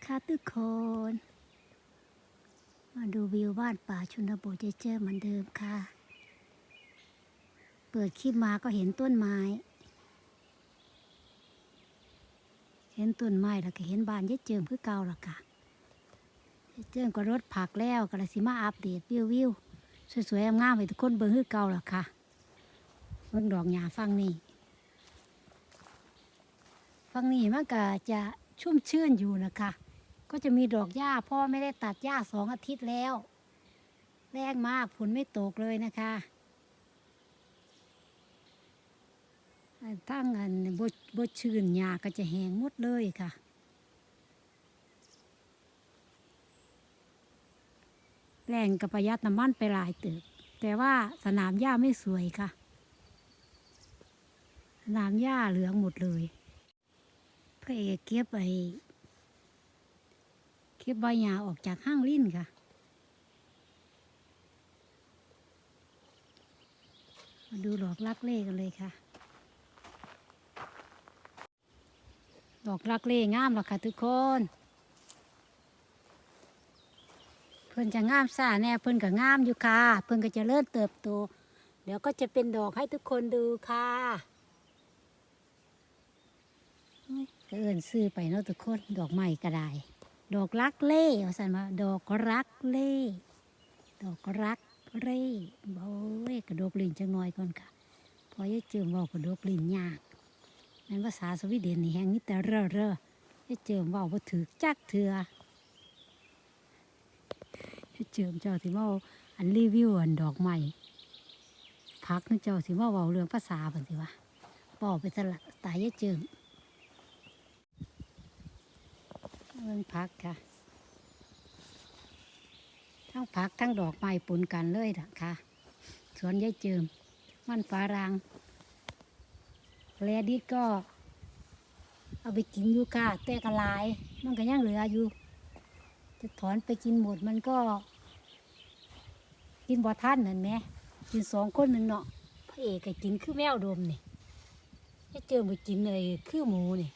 นะคะทุกคน มาดูวิวบ้านป่าชนบทเจอเหมือนเดิมค่ะ เปิดคลิปมาก็เห็นต้นไม้ เห็นต้นไม้แล้วก็เห็นบ้านเยเจิมคือเก่าและค่ะเยเจิมก็รถผักแล้วก็เลยสิมาอัปเดตวิววิวสวยๆงามๆให้ทุกคนเบิ่งคือเก่าและค่ะเบิ่งดอกหญ้าฟังนี่ฝั่งนี้มันก็จะชุ่มชื่นอยู่นะคะ ก็จะมีดอกหญ้าพ่อไม่ได้ตัดหญ้าสองอาทิตย์แล้ว แรงมากฝนไม่ตกเลยนะคะทั้งอันบดบดชื่นหญ้าก็จะแห้งหมดเลยค่ะแรงกับประหยัดน้ำมันไปหลายติบแต่ว่าสนามหญ้าไม่สวยค่ะ สนามหญ้าเหลืองหมดเลยพระเอกเก็บไอ เก็บใบหญ้าออกจากห้างลิ้นค่ะ มาดูดอกลักเล่กันเลยค่ะ ดอกลักเล่งามหรอกค่ะทุกคน เพิ่อนจะงามซ่าแน่เพิ่อนก็งามอยู่ค่ะ เพิ่อนก็จะเริ่มเติบโต เดี๋ยวก็จะเป็นดอกให้ทุกคนดูค่ะเอื่นซื้อไปเนาะทุกคน ดอกไม้ก็ได้ ดอกรักเล่ว่าสันว่าดอกรักเล่ ดอกรักเล่โอ้ยกระดกลิ้นจังน้อยก่อนค่ะพอยายเจิมเว่ากระดกลิ้นยากนั่นภาษาสวีเดนนี่แห้งนี่แต่เร่อเร่อยายเจิมเว่าบ่ถือจักเถื่อยายเจิมเจ้าสิเว่าอันรีวิวอันดอกไม้พักนี่เจ้าสิเว่าเว้าเรื่องภาษาเพิ่นสิวะบอกไปสละตายยายเจิม เรื่งพักค่ะ ทั้งผักทั้งดอกไม้ปนกันเลยนะค่ะ สวนยายเจิม มันฝารังแลดิก็ เอาไปกินอยู่ค่ะแต่กระลาย มันก็ยังเหลืออยู่ จะถอนไปกินหมดมันก็ กินบ่ท่านนั่นแหมกินสองคนหนึ่งเนาะพระเอกก็กินคือแมวดมนี่ยายเจิมไปกินเลยคือหมูนี่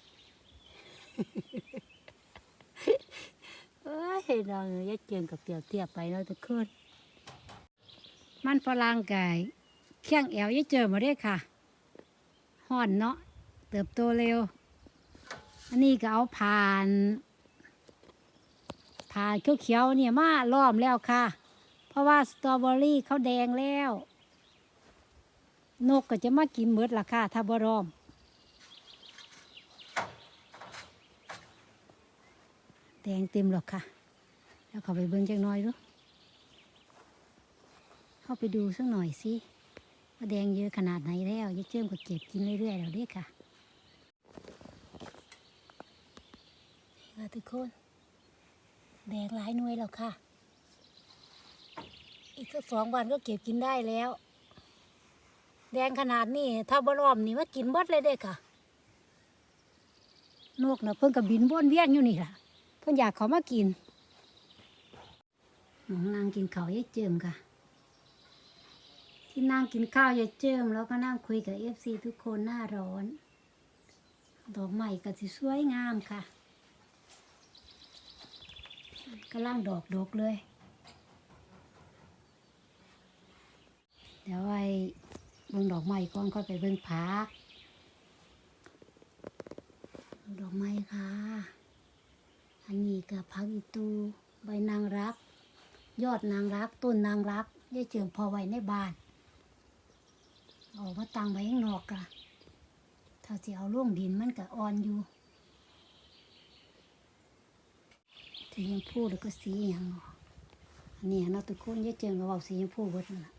เอ้ย เรายายเจียงกับเกียวเทียบไปเนาะทุกคนมันฝรั่งไก่เคียงแอวยายเจอมาได้ค่ะห่อนเนาะเติบโตเร็ว อันนี้ก็เอาผ่านผ่านเขียวๆเนี่ยมาล้อมแล้วค่ะ เพราะว่าสตรอเบอรี่เขาแดงแล้ว นกก็จะมากินเมืดละค่ะถ้าบ่ล้อมแดงเต็มหรอกค่ะ แล้วเขาไปเบิ้งจักหน้อยดูเข้าไปดูสักหน่อยสิว่าแดงเยอะขนาดไหนแล้วยายเจิ้มก็เก็บกินเรื่อยๆแล้วเด้อค่ะนี่ค่ะทุกคน แดงหลายหน่วยแล้วค่ะ อีกสักสองวันก็เก็บกินได้แล้ว แดงขนาดนี้ถ้าบรอมนี่ว่ากินบดเลยเด้อค่ะนกนะเพิ่งกับบินวนเวียนอยู่นี่ล่ะ เพิ่นอยากเขามากิน น้องนางกินข้าวยายเจิมค่ะ ที่นั่งกินข้าวยายเจิมแล้วก็นั่งคุยกับเอฟซีทุกคนหน้าร้อนดอกไม้ก็สิสวยงามค่ะกำลังดอกดกเลย เดี๋ยวไว้เบิ่งดอกไม้ก่อนค่อยไปเบิ่งผักดอกไม้ค่ะ อันนี้กับพักอีตูใบนางรัก ยอดนางรักต้นนางรักได้เจิมพอไว้ในบ้านออกมาตังไว้ข้างนอกกะถ้าจะเอาล่วงดินมันก็อ่อนอยู่สีชมพูแล้วก็สีอย่างเนาะอันนี้เนาะทุกคนได้เจิมก็บอกสีชมพูเบิดนั่นละ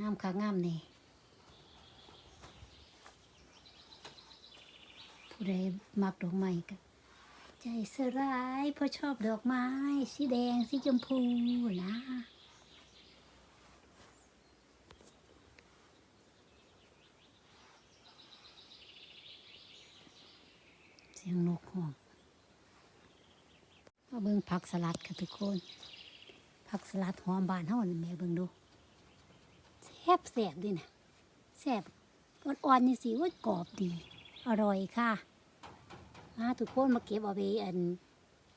งามค่ะงามนี่ผู้ใดมักดอกไม้ก็ ใจสลายเพราะชอบดอกไม้ สีแดง สีชมพูนะเสียงนกห้องมาเบิ่งผักสลัดค่ะทุกคน ผักสลัดหอมบานเท่านั้นแม่เบิ่งดูแซ่บแซ่บด้วยนะแซ่บอ่อนๆนี่สิว่ากรอบดี อร่อยค่ะ ทุกคนมาเก็บเอาไปอัน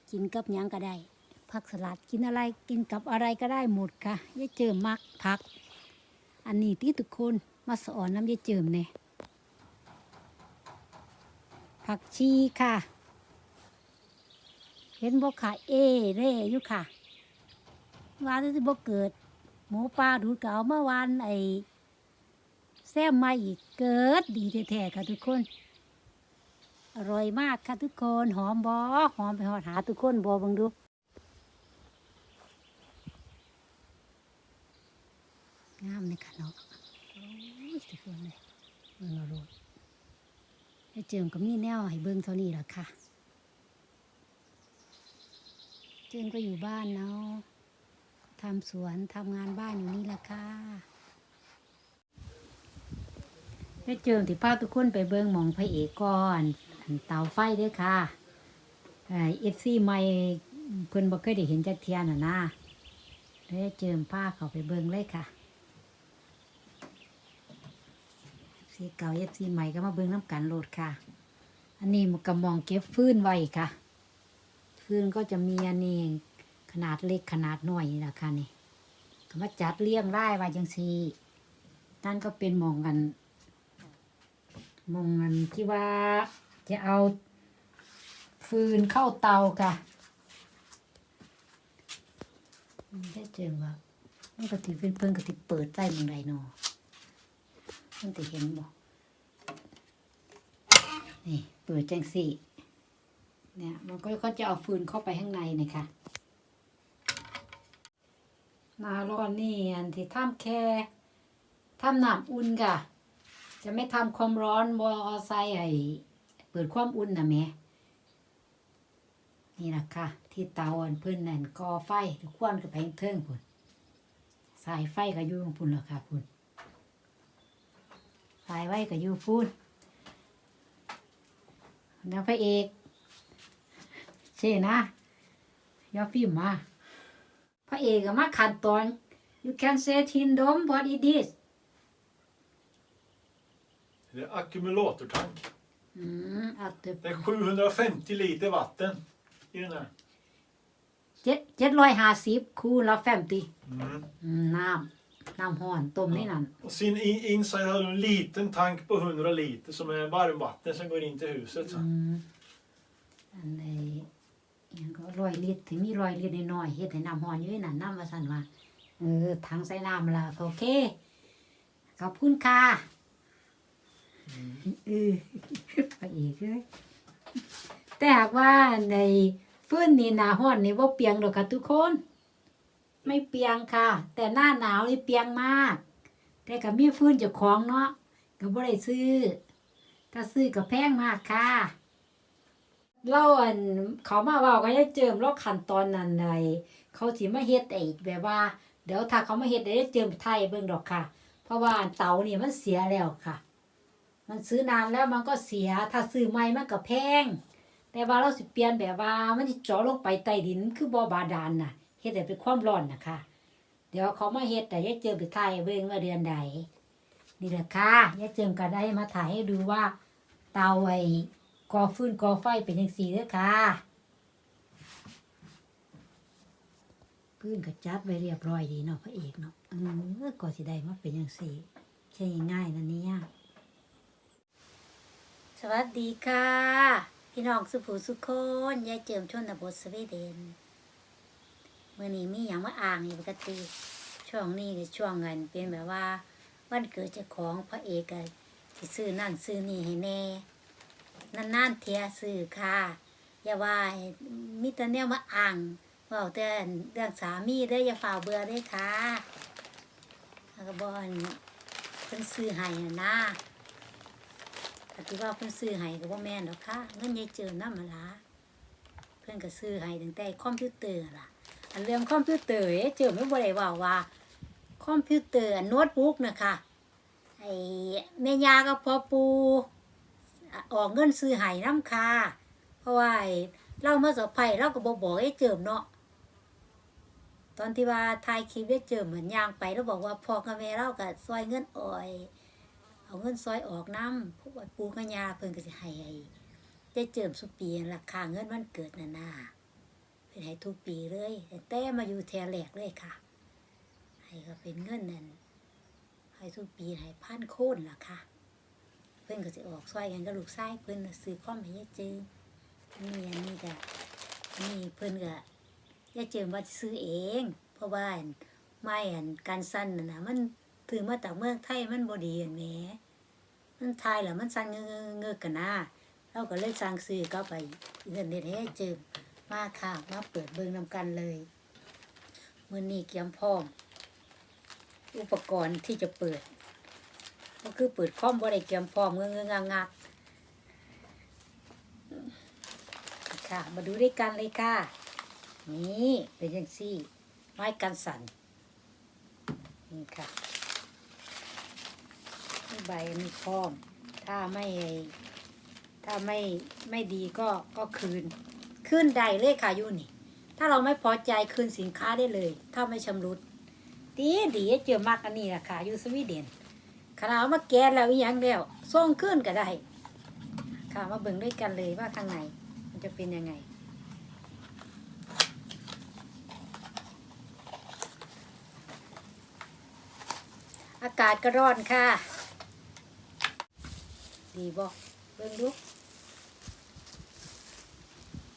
กินกับยังก็ได้ผักสลัดกินอะไรกินกับอะไรก็ได้หมดค่ะยายเจิมมักผัก อันนี้ที่ทุกคนมาสอนน้ำยายเจิมเนี่ยผักชีค่ะ เห็นบ่ค่ะเอเร่อยู่ค่ะวานที่บ่เกิด หมูปลาดูดเก็เอามาวานไอแซมมาอีกเกิดดีแท้ๆค่ะทุกคน อร่อยมากค่ะทุกคนหอมบอหอมไปหอดหาทุกคนบอเบังดูงามเลยค่ะเนาะโอ้ยทุกคนเลยเบิ่งเอาโลดไอ้เจิมก็มีแนวให้เบิ่งเท่านี้แหละค่ะ เจิมก็อยู่บ้านเนาะทำสวนทำงานบ้านอยู่นี่แหละค่ะไอ้เจิมที่พาทุกคนไปเบิ่งหมองพระเอกก่อนอัน เตาไฟเด้วยค่ะเอฟซีใหม่เพิ่นบ่เคยได้เห็นจักเทียน่ะนะเดี๋ยวเจิมพาเขาไปเบิ่งเลยค่ะสีเก่าเอฟซีใหม่ก็มาเบิ่งน้ำกันโหลดค่ะ อันนี้มันกระมองเก็บฟืนไว้ค่ะ ฟืนก็จะมีอันนี้ขนาดเล็กขนาดน้อยนี่แหละค่ะนี่ก็มาจัดเรียงรายไว้จังซีนั่นก็เป็นมองกันมองกันที่ว่า จะเอาฟืนเข้าเตาค่ะได้เจอว่ามันกติเป็นเพิ่นก็ติเปิดใต้มองใดเนอมันจะเห็นบ่นี่เปิดจังสี่ เนี่ยมันก็จะเอาฟืนเข้าไปข้างในนะคะนาร้อนนี่อันที่ทำแค่ทำหน้ำอุ่นค่ะ จะไม่ทำความร้อนบอใส่ไอ เปิดความอุ่นนะแม่นี่นะค่ะ ที่เตาอันเพิ่นนั่นก่อไฟหรือควันกับแพงเทิงพุ่นสายไฟก็อยู่ของพุ่นแล้วค่ะพุ่นสายไว้กับยูพูดนางพระเอกเช่นะยอดฟิล์มมาพระเอกก็มาขั้นตอน you can say tin dom what it is Det är ackumulatortank. อื มเอาเต็ม Det är 750 liter vatten i den här. เจ็ดเจ็ดร้อยห้าสิบคูณละแฟมตี Mm. น้ำน้ำห้อนต้มนี่นั่น Och sin i- inside har du en liten tank på 100 liter som är varmvatten som går in till huset อื sen. มอันนี้ยังก็ร้อยลิตรถึงมีร้อยลิตรน้อยๆเฮ็ดให้น้ำห้อนอยู่ในนั่นน้ำมาสั่นว่าเออถังใส่น้ำละโอเคขอบคุณค่ะ เออไปอีกเลยแต่หากว่าในฟื้นนี่หนาห้อนนี่ว่าเปียงดอกค่ะทุกคน ไม่เปียงค่ะ แต่หน้าหนาวนี่เปียงมาก แต่ก็มีฟื้นเจ้าของเนาะก็บ่ได้ซื้อ ถ้าซื้อก็แพงมากค่ะเล่าอันเขามาว่าก็จะเจิมลอกขันตอนนั้นในเขาสิมาเฮ็ดไอ้แบบว่า เดี๋ยวถ้าเขามาเฮ็ดได้เจิมไทยเบิ่งดอกค่ะ เพราะว่าเตานี่มันเสียแล้วค่ะ มันซื้อนานแล้วมันก็เสีย ถ้าซื้อใหม่มันก็แพง แต่ว่าเราสิเปลี่ยนแบบว่ามันสิเจาะลงไปใต้ดินคือบ่อบาดาลน่ะเฮ็ดให้เป็นความร้อนนะคะ เดี๋ยวเขามาเฮ็ดแต่ยายเจิมไปถ่ายเบิ่งว่าเดือนใดนี่แหละค่ะยายเจิมก็ได้มาถ่ายให้ดูว่าเตาไอ้กอฟืนกอไฟเป็นจังซี่เด้อค่ะพื้นก็จัดไว้เรียบร้อยดีเนาะพระเอกเนาะเออก็สิได้มาเป็นจังซี่ใช่ง่ายนะเนี่ย สวัสดีค่ะ พี่น้องสุภูสุคนยายเจิมชนบทสวีเดนเมื่อนี้มีอย่างมาอ่างอยู่ปกติ ช่วงนี้ก็ช่วงเงินเป็นแบบว่า วันเกิดเจ้าของพระเอกก็ที่ซื้อนั่นซื้อนี่ให้แน่นานเทียซื้อค่ะ อย่าว่ามิตรเนี่ยมาอ่างเว่าแต่เรื่องสามีเด้อย่าฝ่าเบื่อเด้ค่ะแล้วก็บอนเพิ่นซื้อให้น่ะ นะปฏิว่าเพิ่นซื้อให้ก็บ่แม่นดอกค่ะเงินยายเจิมนำมาละเพิ่นก็ซื้อให้ตั้งแต่คอมพิวเตอร์ล่ะ อันเรื่องคอมพิวเตอร์ยายเจิมไม่บ่ได้ว่าว่า คอมพิวเตอร์โน้ตบุ๊กนะคะไอ้แม่ยากับพ่อปูออกเงินซื้อให้นำค่ะเพราะว่าไอ้เรามาสอบไผ่เราก็บ่บอกยายเจิมเนาะตอนที่ว่าถ่ายคลิปยายเจิมเหมือนยางไปแล้วบอกว่าพ่อกับแม่เราก็ซอยเงินอ่อย เอาเงินซอยออกน้ำพวกปูกัญญาเพิ่นก็สิให้ไอ้ได้เจิมสุปีราคาเงินวันเกิดน่ะนะเป็นให้ทุกปีเลยตั้งแต่มาอยู่แทแหลกเลยค่ะ ให้ก็เป็นเงินนั่นให้ทุกปีให้พันโค่นล่ะค่ะ เพิ่นก็สิออกซอยกันกับลูกชายเพิ่นน่ะซื้อข้อมให้ยายเจิงอันนี้อันนี้ก็นนี้เพิ่นก็ยายเจิงว่าซื้อเอง เพราะว่าอันไม้อันการสั้นน่ะนะมัน ถือมาจากเมืองไทยมันบดีอันแหมมันไทยแล้วมันสั่นเงือเงือกันนะเราก็เลยสั่งซื้อก็ไปเงินเด็ดให้เจิงมาค่ะมาเปิดเบิ่งนำกันเลยมื้อนี้เตรียมพร้อม อุปกรณ์ที่จะเปิด ก็คือเปิดคอมบ่ได้เตรียมพร้อมเงืองงักงักค่ะ มาดูด้วยกันเลยค่ะ นี่เป็นยังซี่ ไม้กันสั่นนี่ค่ะ ใบมีพร้อมถ้าไม่ถ้าไม่ไม่ดีก็ก็คืนคืนใดเลยค่ะอยู่นี่ ถ้าเราไม่พอใจคืนสินค้าได้เลย ถ้าไม่ชำรุดดีดีเจอมากอันนี้แหละค่ะอยู่สวีเดนขนาดเมาแกนแล้วอีหยังแล้วส่งขึ้นก็ได้ ค่ะมาเบิ่งด้วยกันเลยว่าทางไหนมันจะเป็นยังไงอากาศก็ร้อนค่ะ ดีบ่เบิ่งดู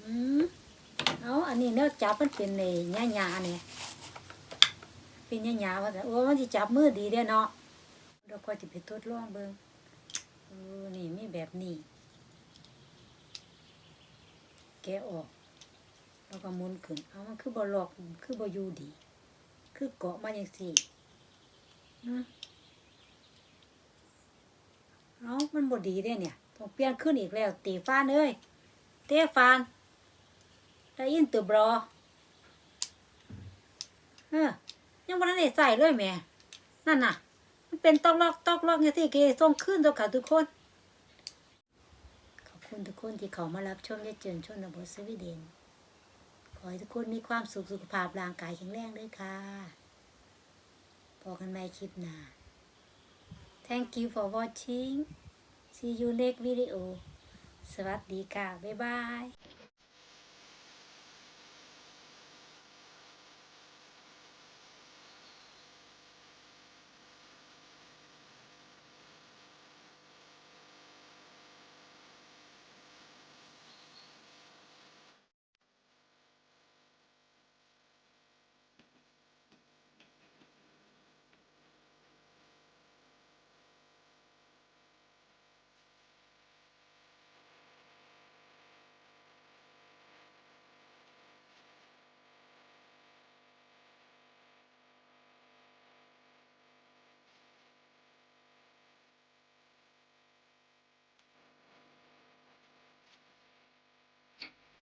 อืมเอาอันนี้เนื้อจับมันเป็นในหญ้าเนี่ยเป็นหญ้าๆว่าแต่โอ้มันจะจับมือดีเด้เนาะเราก็จะไปทดลองเบิ่งเออนี่มีแบบนี้แกะออก แล้วก็มุนขึ้น เอามันคือบอลอกคือบอยู่ดี คือเกาะมาอย่างสี่นะ เอามันบดีได้เนี่ยต้องเปลี่ยนขึ้นอีกแล้ว ตีฟ้านเอ้ยเตะฟานได้ยินตัวบรอเออยังวันนั้นได้ใส่เลยแม่นั่นน่ะ มันเป็นตอกลอกตอกลอกอย่างที่เกส่งขึ้นตัวค่ะทุกคน ขอบคุณทุกคนที่เขามารับชมยายเจินชนบทสวีเดนขอให้ทุกคนมีความสุขสุขภาพร่างกายแข็งแรงด้วยค่ะพอกันใหม่คลิปหน้า Thank you for watching See you next video สวัสดีค่ะ บ๊ายบาย